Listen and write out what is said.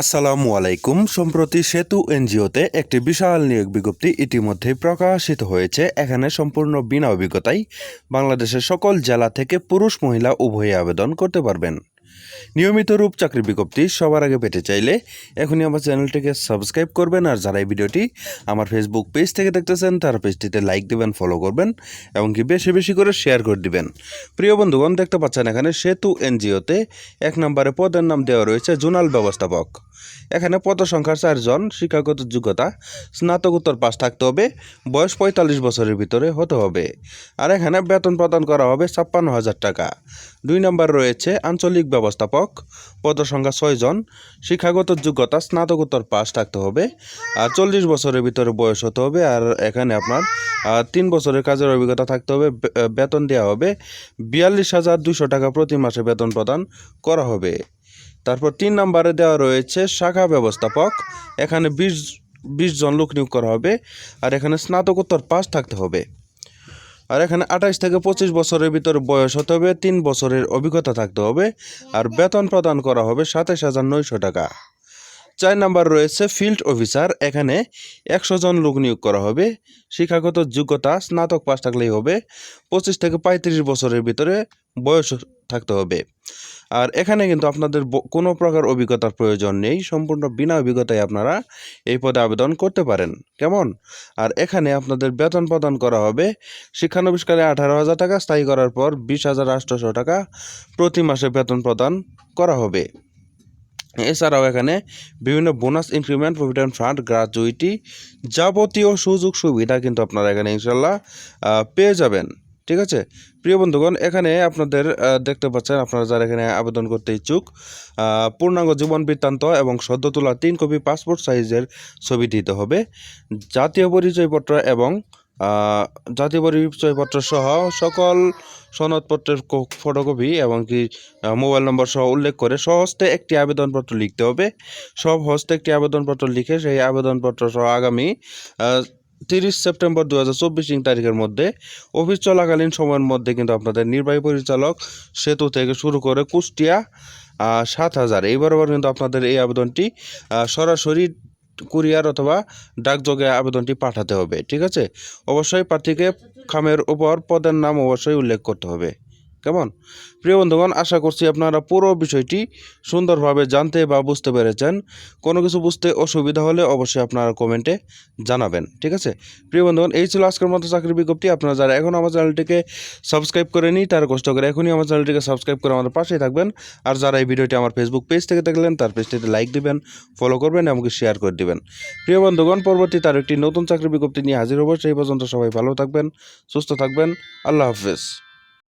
আসসালামু আলাইকুম। সম্প্রতি সেতু এনজিওতে একটি বিশাল নিয়োগ বিজ্ঞপ্তি ইতিমধ্যে প্রকাশিত হয়েছে। এখানে সম্পূর্ণ বিনা অভিজ্ঞতায় বাংলাদেশের সকল জেলা থেকে পুরুষ মহিলা উভয়ে আবেদন করতে পারবেন। নিয়মিত রূপ চাকরি বিজ্ঞপ্তি সবার আগে পেতে চাইলে এখনই আমার চ্যানেলটিকে সাবস্ক্রাইব করবেন আর যারা এই ভিডিওটি আমার ফেসবুক পেজ থেকে দেখতেছেন, তার পেজটিতে লাইক দেবেন ফলো করবেন এবং কি বেশি বেশি করে শেয়ার করে দিবেন। প্রিয় বন্ধুগণ, দেখতে পাচ্ছেন এখানে সেতু এনজিওতে এক নম্বরে পদের নাম দেওয়া রয়েছে জোনাল ব্যবস্থাপক। এখানে পদ সংখ্যা চারজন, শিক্ষাগত যোগ্যতা, স্নাতকোত্তর পাস থাকতে হবে, বয়স পঁয়তাল্লিশ বছরের ভিতরে হতে হবে। আর এখানে বেতন প্রদান করা হবে ছাপ্পান্ন হাজার টাকা। দুই নম্বর রয়েছে আঞ্চলিক ব্যবস্থাপক পদ সংখ্যা ছয়জন শিক্ষাগত যোগ্যতা, স্নাতকোত্তর পাস থাকতে হবে, আর চল্লিশ বছরের ভিতরে বয়স হতে হবে, আর এখানে আপনার তিন বছরের কাজের অভিজ্ঞতা থাকতে হবে বেতন দেওয়া হবে, বিয়াল্লিশ হাজার দুশো টাকা প্রতি মাসে বেতন প্রদান করা হবে। তারপর তিন নম্বরে দেওয়া রয়েছে শাখা ব্যবস্থাপক। এখানে বিশ বিশ জন লোক নিয়োগ করা হবে আর এখানে স্নাতকোত্তর পাস থাকতে হবে। আর এখানে আঠাইশ থেকে পঁচিশ বছরের ভিতরে বয়স হতে হবে, তিন বছরের অভিজ্ঞতা থাকতে হবে আর বেতন প্রদান করা হবে সাতাশ হাজার নয়শো টাকা। চার নাম্বার রয়েছে ফিল্ড অফিসার, এখানে একশো জন লোক নিয়োগ করা হবে। শিক্ষাগত যোগ্যতা, স্নাতক পাস থাকলেই হবে, পঁচিশ থেকে পঁয়ত্রিশ বছরের ভিতরে বয়স থাকতে হবে। আর এখানে কিন্তু আপনাদের কোনো প্রকার অভিজ্ঞতার প্রয়োজন নেই, সম্পূর্ণ বিনা অভিজ্ঞতায় আপনারা এই পদে আবেদন করতে পারেন। কেমন? আর এখানে আপনাদের বেতন প্রদান করা হবে শিক্ষানবিষ্কারে আঠারো হাজার টাকা, স্থায়ী করার পর বিশ হাজার আটশোশো টাকা প্রতি মাসে বেতন প্রদান করা হবে। এছাড়াও এখানে বিভিন্ন bonus, increment provident fund gratuity যাবতীয় সুযোগ সুবিধা কিন্তু আপনারা এখানে ইনশাল্লাহ পেয়ে যাবেন। ঠিক আছে? প্রিয় বন্ধুগণ, এখানে আপনাদের দেখতে পাচ্ছেন আপনারা যারা এখানে আবেদন করতে ইচ্ছুক পূর্ণাঙ্গ জীবন বৃত্তান্ত এবং সদ্য তোলা তিন কপি পাসপোর্ট সাইজের ছবি দিতে হবে। জাতীয় পরিচয়পত্র এবং জাতীয় পরিচয়পত্র সহ সকল সনদপত্রের ফটোকপি এবং কি মোবাইল নম্বর সহ উল্লেখ করে সহস্তে একটি আবেদনপত্র লিখতে হবে। সব হস্তে একটি আবেদনপত্র লিখে সেই আবেদনপত্র সহ আগামী তিরিশ সেপ্টেম্বর দু হাজার চব্বিশ তারিখের মধ্যে অফিস চলাকালীন সময়ের মধ্যে কিন্তু আপনাদের নির্বাহী পরিচালক সেতু থেকে শুরু করে কুষ্টিয়া সাত হাজার। এই বরাবর কিন্তু আপনাদের এই আবেদনটি সরাসরি কুরিয়ার অথবা ডাকযোগে আবেদনটি পাঠাতে হবে, ঠিক আছে? অবশ্যই প্রার্থীকে খামের উপর পদের নাম অবশ্যই উল্লেখ করতে হবে। কেমন? প্রিয় বন্ধুগণ, আশা করছি আপনারা পুরো বিষয়টি সুন্দরভাবে জানতে বা বুঝতে পেরেছেন। কোনো কিছু বুঝতে অসুবিধা হলে অবশ্যই আপনারা কমেন্টে জানাবেন, ঠিক আছে? প্রিয় বন্ধুগণ, এই ছিল আজকের মতো চাকরির বিজ্ঞপ্তি। আপনারা যারা এখন আমার চ্যানেলটিকে সাবস্ক্রাইব করে নিই তার কষ্ট করে এখনই আমার চ্যানেলটিকে সাবস্ক্রাইব করে আমাদের পাশেই থাকবেন। আর যারা এই ভিডিওটি আমার ফেসবুক পেজ থেকে দেখলেন, তার পেজটিতে লাইক দিবেন ফলো করবেন, এমনকি শেয়ার করে দিবেন। প্রিয় বন্ধুগণ পরবর্তী তার একটি নতুন চাকরি বিজ্ঞপ্তি নিয়ে হাজির হব। সেই পর্যন্ত সবাই ভালো থাকবেন, সুস্থ থাকবেন। আল্লাহ হাফেজ।